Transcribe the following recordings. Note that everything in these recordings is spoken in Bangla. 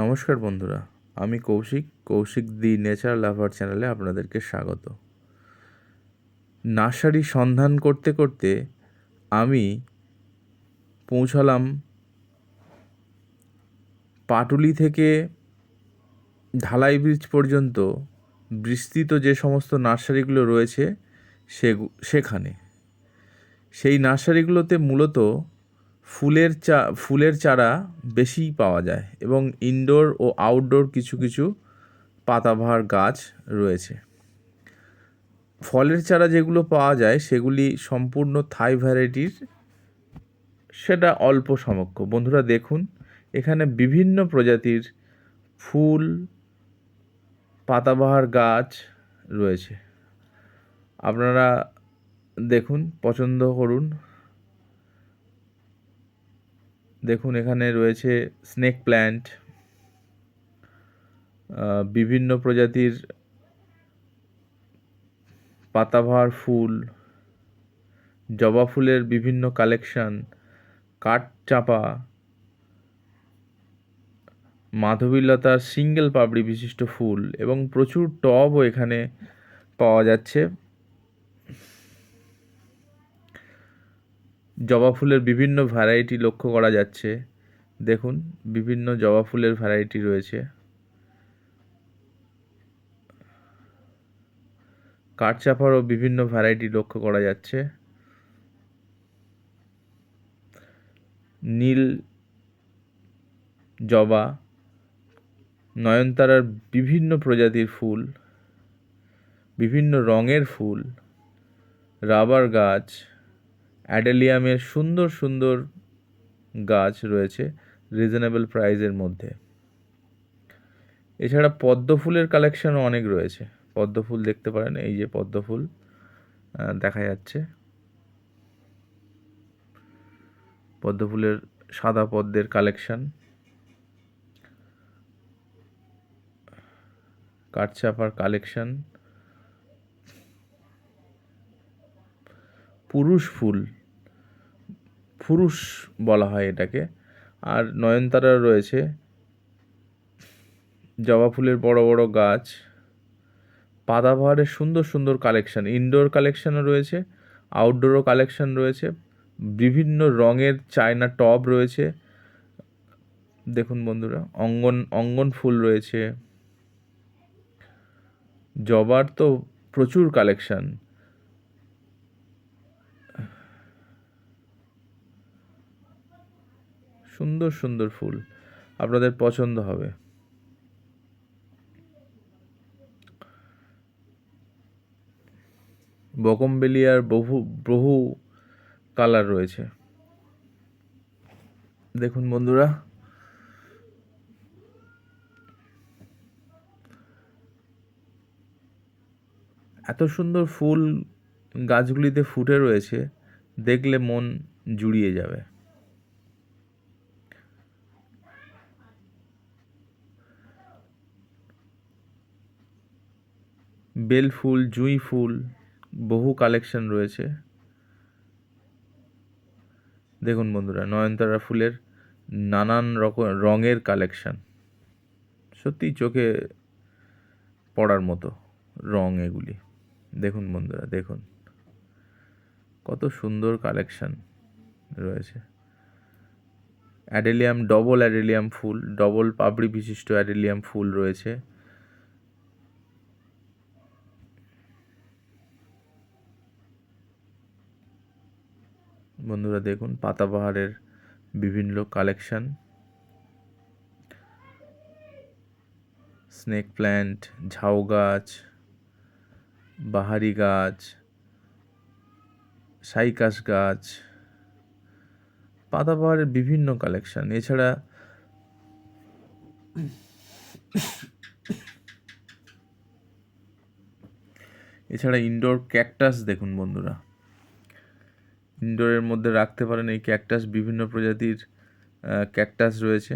নমস্কার বন্ধুরা, আমি Koushik Koushik the nature lover চ্যানেলে আপনাদেরকে স্বাগত। নার্সারি সন্ধান করতে করতে আমি পৌঁছালাম পাটুলি থেকে ঢালাই ব্রিজ পর্যন্ত বিস্তৃত যে সমস্ত নার্সারিগুলো রয়েছে সে সেখানে। সেই নার্সারিগুলোতে মূলত ফুলের চা, ফুলের চারা বেশিই পাওয়া যায় এবং ইনডোর ও আউটডোর কিছু কিছু পাতাবাহার গাছ রয়েছে। ফলের চারা যেগুলো পাওয়া যায় সেগুলি সম্পূর্ণ থাই ভ্যারাইটির সেটা অল্প সমক্ষ বন্ধুরা দেখুন, এখানে বিভিন্ন প্রজাতির ফুল, পাতাবাহার গাছ রয়েছে। আপনারা দেখুন, পছন্দ করুন। দেখুন, এখানে রয়েছে স্নেক প্ল্যান্ট বিভিন্ন প্রজাতির পাতাবাহার ফুল, জবা ফুলের বিভিন্ন কালেকশন কাঠ চাপা মাধবীলতার সিঙ্গেল পাবড়ি বিশিষ্ট ফুল এবং প্রচুর টবও এখানে পাওয়া যাচ্ছে। জবা ফুলের বিভিন্ন ভ্যারাইটি লক্ষ্য করা যাচ্ছে। দেখুন, বিভিন্ন জবা ফুলের ভ্যারাইটি রয়েছে। কাঠচাপারও বিভিন্ন ভ্যারাইটি লক্ষ্য করা যাচ্ছে। নীল জবা, নয়নতারার বিভিন্ন প্রজাতির ফুল, বিভিন্ন রঙের ফুল, রাবার গাছ অ্যাডেলিয়ামের সুন্দর সুন্দর গাছ রয়েছে রিজনেবল প্রাইজের মধ্যে। এছাড়া পদ্ম ফুলের কালেকশনও অনেক রয়েছে। পদ্ম ফুল দেখতে পারেন, এই যে পদ্ম ফুল দেখা যাচ্ছে। পদ্ম ফুলের সাদা পদ্মের কালেকশন। কাঠচাপার কালেকশন। পুরুষ ফুল, পুরুষ বলা হয় এটাকে। আর নয়নতারা রয়েছে, জবা ফুলের বড় বড় গাছ, পাতাবাহারের সুন্দর সুন্দর কালেকশান ইনডোর কালেকশানও রয়েছে আউটডোরও কালেকশান রয়েছে, বিভিন্ন রঙের চায়না টব রয়েছে। দেখুন বন্ধুরা, অঙ্গন অঙ্গন ফুল রয়েছে। জবার তো প্রচুর কালেকশন। সুন্দর সুন্দর ফুল। আপনাদের পছন্দ হবে। বকমবেলিয়ার বহু বহু কালার রয়েছে। দেখুন বন্ধুরা। এত সুন্দর ফুল গাছগুলিতে ফুটে রয়েছে। দেখলে মন জুড়িয়ে যাবে। বেল ফুল, জুঁই ফুল, বহু কালেকশন রয়েছে। দেখুন বন্ধুরা, নয়নতারা ফুলের নানান রকম রঙের কালেকশন। সত্যি চোখে পড়ার মতো রং এগুলি। দেখুন বন্ধুরা, দেখুন। কত সুন্দর কালেকশন রয়েছে। অ্যাডেলিয়াম, ডবল অ্যাডেলিয়াম ফুল, ডবল পাপড়ি বিশিষ্ট অ্যাডেলিয়াম ফুল রয়েছে। বন্ধুরা দেখুন পাতাবাহারের বিভিন্ন কালেকশান স্নেক প্ল্যান্ট ঝাউ গাছ, বাহারি গাছ, সাইকাস গাছ পাতাবাহারের বিভিন্ন কালেকশান এছাড়া এছাড়া ইনডোর ক্যাকটাস দেখুন বন্ধুরা। ইনডোরের মধ্যে রাখতে পারেন এই ক্যাকটাস, বিভিন্ন প্রজাতির ক্যাকটাস রয়েছে।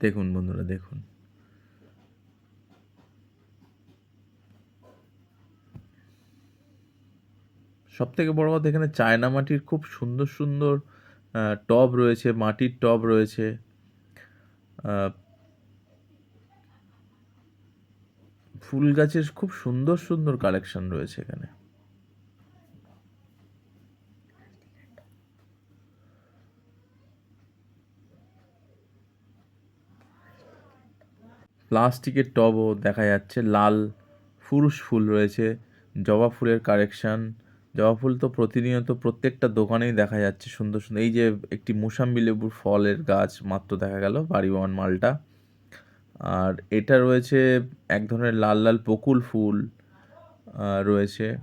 দেখুন বন্ধুরা, দেখুন। সব থেকে বড় কথা, এখানে চায়না মাটির খুব সুন্দর সুন্দর টব রয়েছে, মাটির টব রয়েছে। ফুল গাছের খুব সুন্দর সুন্দর কালেকশন রয়েছে এখানে। প্লাস্টিকের টবও দেখা যাচ্ছে, লাল ফুরুষ ফুল রয়েছে, জবা ফুলের কালেকশন জবা ফুল তো প্রতিনিয়ত প্রত্যেকটা দোকানেই দেখা যাচ্ছে সুন্দর সুন্দর। এই যে একটি মুসাম্বি লেবুর ফলের গাছ মাত্র দেখা গেল বাড়িওয়ান মালটা। আর এটা রয়েছে এক ধরনের লাল লাল বকুল ফুল রয়েছে।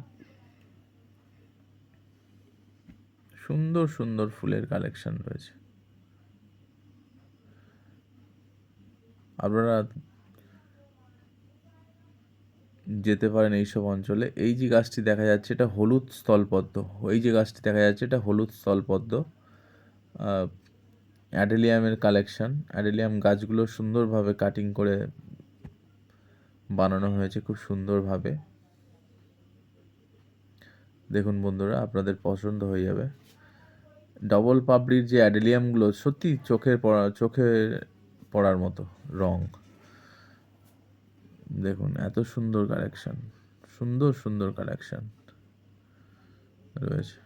সুন্দর সুন্দর ফুলের কালেকশন রয়েছে। আপনারা যেতে পারেন এইসব অঞ্চলে। এই যে গাছটি দেখা যাচ্ছে, এটা হলুদ স্থলপদ্ম। এই যে গাছটি দেখা যাচ্ছে, এটা হলুদ স্থলপদ্ম। অ্যাডেলিয়ামের কালেকশন। অ্যাডেলিয়াম গাছগুলো সুন্দরভাবে কাটিং করে বানানো হয়েছে খুব সুন্দরভাবে। দেখুন বন্ধুরা, আপনাদের পছন্দ হয়ে যাবে। ডবল পাপড়ির যে অ্যাডেলিয়ামগুলো সত্যি চোখের পড়া চোখে পড়ার মতো রং। দেখুন, এত সুন্দর কালেকশন সুন্দর সুন্দর কালেকশন রয়েছে।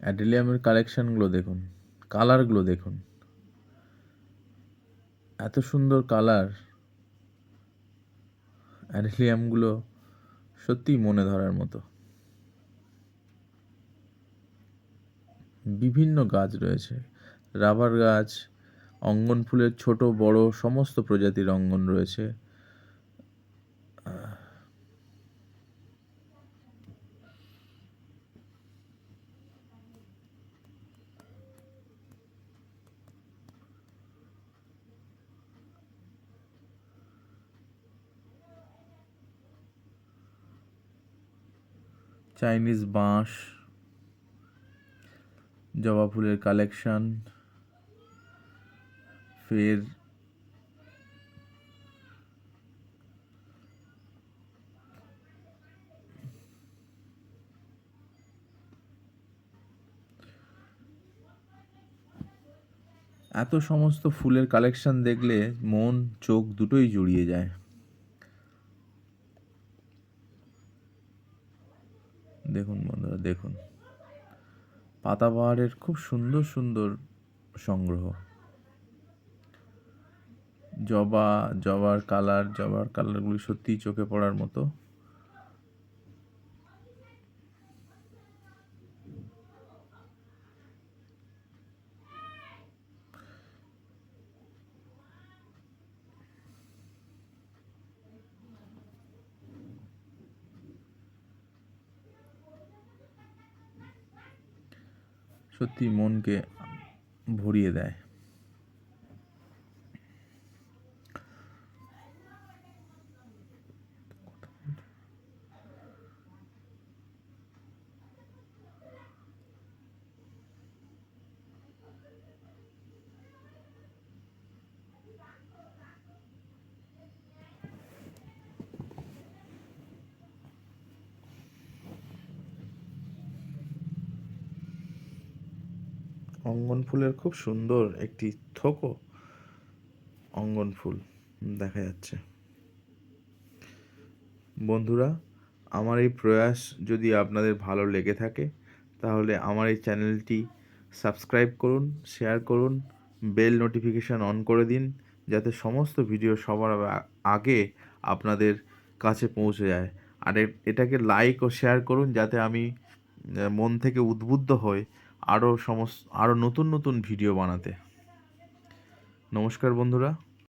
অ্যাডেলিয়ামের কালেকশানগুলো দেখুন কালারগুলো দেখুন। এত সুন্দর কালার অ্যাডেলিয়ামগুলো সত্যিই মনে ধরার মতো। বিভিন্ন গাছ রয়েছে, রাবার গাছ, অঙ্গন ফুলের ছোট, বড়, সমস্ত প্রজাতির অঙ্গন রয়েছে। চাইনিজ বাঁশ, জবা ফুলের কালেকশন, ফের এত সমস্ত ফুলের কালেকশন দেখলে মন, চোখ দুটোই জুড়িয়ে যায়। দেখুন বন্ধুরা, দেখুন। পাতাবাহারের খুব সুন্দর সুন্দর সংগ্রহ। জবা, জবার কালার জবার কালারগুলি সত্যিই চোখে পড়ার মতো। সত্যি মনকে ভরিয়ে দেয় অঙ্গন ফুলের খুব সুন্দর একটি থোকো অঙ্গন ফুল দেখা যাচ্ছে। বন্ধুরা, আমার এই প্রয়াস যদি আপনাদের ভালো লেগে থাকে, তাহলে আমার এই চ্যানেলটি সাবস্ক্রাইব করুন, শেয়ার করুন, বেল নোটিফিকেশান অন করে দিন, যাতে সমস্ত ভিডিও সবার আগে আপনাদের কাছে পৌঁছে যায়। আর এটাকে লাইক ও শেয়ার করুন, যাতে আমি মন থেকে উদ্বুদ্ধ হই। আরও সমস্ত আরও নতুন নতুন ভিডিও বানাতে। নমস্কার বন্ধুরা।